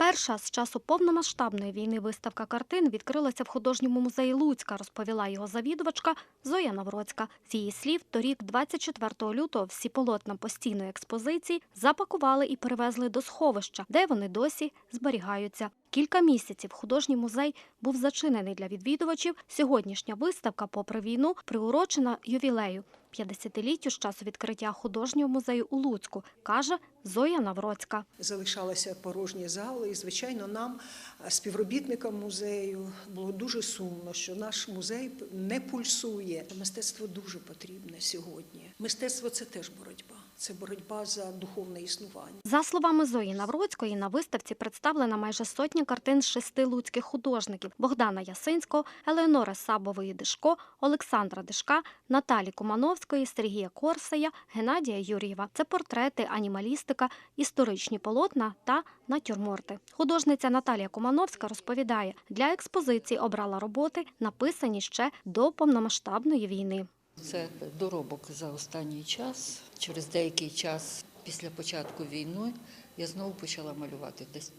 Перша з часу повномасштабної війни виставка картин відкрилася в художньому музеї Луцька, розповіла його завідувачка Зоя Навроцька. З її слів, торік, 24 лютого, всі полотна постійної експозиції запакували і перевезли до сховища, де вони досі зберігаються. Кілька місяців художній музей був зачинений для відвідувачів. Сьогоднішня виставка, попри війну, приурочена ювілею 50-літтю з часу відкриття художнього музею у Луцьку, каже Зоя Навроцька. залишалися порожні зали. І, звичайно, нам, е, співробітникам музею, було дуже сумно, що наш музей не пульсує. Мистецтво дуже потрібне сьогодні. Мистецтво це теж боротьба. Це боротьба за духовне існування. За словами Зої Навроцької, на виставці представлена майже сотня картин шести луцьких художників Богдана Ясинського, Елеонори Сабової Дишко, Олександра Дишка, Наталі Кумановської, Сергія Корсея, Геннадія Юр'єва. Це портрети, анімалістика, історичні полотна та натюрморти. Художниця Наталія Кумановська розповідає, для експозиції обрала роботи, написані ще до повномасштабної війни. Це доробок за останній час. Через деякий час після початку війни я знову почала малювати. Десь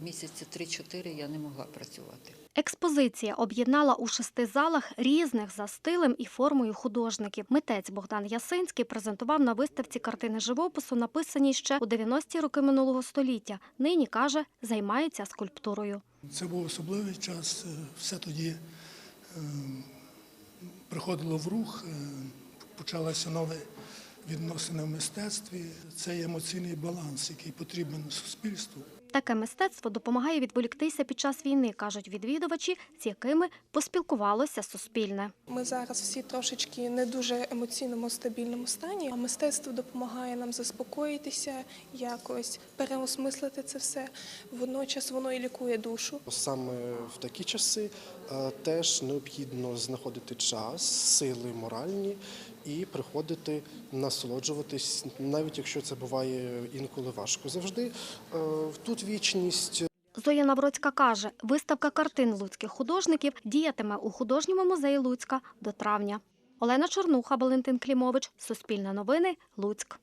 місяці 3-4 я не могла працювати. Експозиція об'єднала у шести залах різних за стилем і формою художників. Митець Богдан Ясинський презентував на виставці картини живопису, написані ще у 90-ті роки минулого століття. Нині каже, займається скульптурою. Це був особливий час. е, Все тоді е, приходило в рух, почалося почалися нові відносини в мистецтві. Це емоційний баланс, який потрібен суспільству. Таке мистецтво допомагає відволіктися під час війни, кажуть відвідувачі, з якими поспілкувалося суспільне. Ми зараз всі трошечки не дуже емоційному стабільному стані, а мистецтво допомагає нам заспокоїтися, якось переосмислити це все. Водночас воно і лікує душу. Саме в такі часи е, теж необхідно знаходити час, сили моральні і приходити насолоджуватись, навіть якщо це буває інколи важко. Завжди е, тут вічність Зоя Навроцька каже, виставка картин луцьких художників діятиме у художньому музеї Луцька до травня. Олена Чорнуха, Валентин Клімович, Суспільне новини, Луцьк.